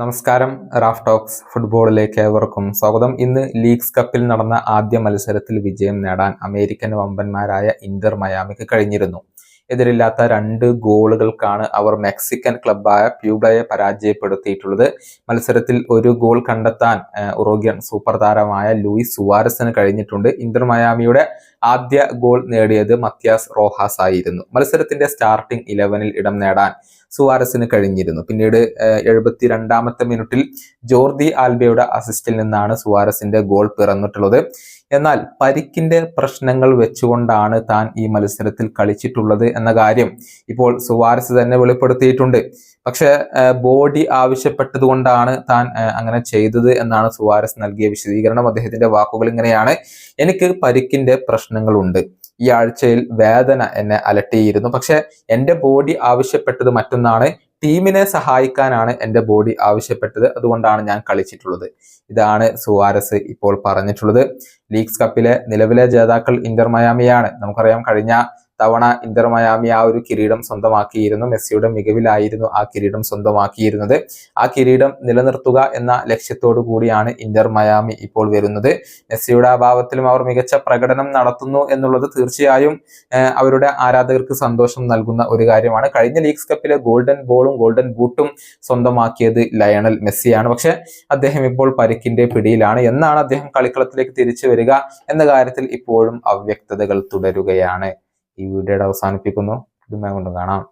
നമസ്കാരം Raf talks ഫുട്ബോളിലേക്ക് ഏവർക്കും സ്വാഗതം. ഇന്ന് ലീഗ്സ് കപ്പിൽ നടന്ന ആദ്യ മത്സരത്തിൽ വിജയം നേടാൻ അമേരിക്കൻ വമ്പന്മാരായ ഇന്റർ മയാമിക്ക് കഴിഞ്ഞിരുന്നു. എതിരില്ലാത്ത രണ്ട് ഗോളുകൾക്കാണ് അവർ മെക്സിക്കൻ ക്ലബായ പ്യൂബ്ലയെ പരാജയപ്പെടുത്തിയിട്ടുള്ളത്. മത്സരത്തിൽ ഒരു ഗോൾ കണ്ടെത്താൻ ഉറോഗ്യൻ സൂപ്പർ താരമായ ലൂയിസ് സുവാരസിന് കഴിഞ്ഞിട്ടുണ്ട്. ഇന്റർ മയാമിയുടെ ആദ്യ ഗോൾ നേടിയത് മത്യാസ് റോഹാസ് ആയിരുന്നു. മത്സരത്തിന്റെ സ്റ്റാർട്ടിംഗ് ഇലവനിൽ ഇടം നേടാൻ സുവാരസിന് കഴിഞ്ഞിരുന്നു. പിന്നീട് എഴുപത്തി രണ്ടാമത്തെ മിനിറ്റിൽ ജോർദി ആൽബയുടെ അസിസ്റ്റിൽ നിന്നാണ് സുവാരസിന്റെ ഗോൾ പിറന്നിട്ടുള്ളത്. എന്നാൽ പരിക്കിന്റെ പ്രശ്നങ്ങൾ വെച്ചുകൊണ്ടാണ് താൻ ഈ മത്സരത്തിൽ കളിച്ചിട്ടുള്ളത് എന്ന കാര്യം ഇപ്പോൾ സുവാരസ് തന്നെ വെളിപ്പെടുത്തിയിട്ടുണ്ട്. പക്ഷെ ബോഡി ആവശ്യപ്പെട്ടത് കൊണ്ടാണ് താൻ അങ്ങനെ ചെയ്തത് എന്നാണ് സുവാരസ് നൽകിയ വിശദീകരണം. അദ്ദേഹത്തിന്റെ വാക്കുകൾ ഇങ്ങനെയാണ്. എനിക്ക് പരിക്കിന്റെ പ്രശ്നങ്ങളുണ്ട്. ഈ ആഴ്ചയിൽ വേദന എന്നെ അലട്ടിയിരുന്നു. പക്ഷെ എന്റെ ബോഡി ആവശ്യപ്പെട്ടത് മറ്റൊന്നാണ്. ടീമിനെ സഹായിക്കാനാണ് എന്റെ ബോഡി ആവശ്യപ്പെട്ടത്. അതുകൊണ്ടാണ് ഞാൻ കളിച്ചിട്ടുള്ളത്. ഇതാണ് സുവാരസ് ഇപ്പോൾ പറഞ്ഞിട്ടുള്ളത്. ലീഗ്സ് കപ്പിലെ നിലവിലെ ജേതാക്കൾ ഇന്റർ മയാമിയാണ്. നമുക്കറിയാം കഴിഞ്ഞ തവണ ഇന്റർ മയാമി ആ ഒരു കിരീടം സ്വന്തമാക്കിയിരുന്നു. മെസ്സിയുടെ മികവിലായിരുന്നു ആ കിരീടം സ്വന്തമാക്കിയിരുന്നത്. ആ കിരീടം നിലനിർത്തുക എന്ന ലക്ഷ്യത്തോടു കൂടിയാണ് ഇന്റർ മയാമി ഇപ്പോൾ വരുന്നത്. മെസ്സിയുടെ അഭാവത്തിലും അവർ മികച്ച പ്രകടനം നടത്തുന്നു എന്നുള്ളത് തീർച്ചയായും അവരുടെ ആരാധകർക്ക് സന്തോഷം നൽകുന്ന ഒരു കാര്യമാണ്. കഴിഞ്ഞ ലീഗ്സ് കപ്പിലെ ഗോൾഡൻ ബോളും ഗോൾഡൻ ബൂട്ടും സ്വന്തമാക്കിയത് ലയണൽ മെസ്സിയാണ്. പക്ഷെ അദ്ദേഹം ഇപ്പോൾ പരിക്കിന്റെ പിടിയിലാണ്. എന്നാണ് അദ്ദേഹം കളിക്കളത്തിലേക്ക് തിരിച്ചു വരിക എന്ന കാര്യത്തിൽ ഇപ്പോഴും അവ്യക്തതകൾ തുടരുകയാണ്. ഈ വീഡിയോയുടെ അവസാനിപ്പിക്കുന്നു. ഇതുമായി കൊണ്ട് കാണാം.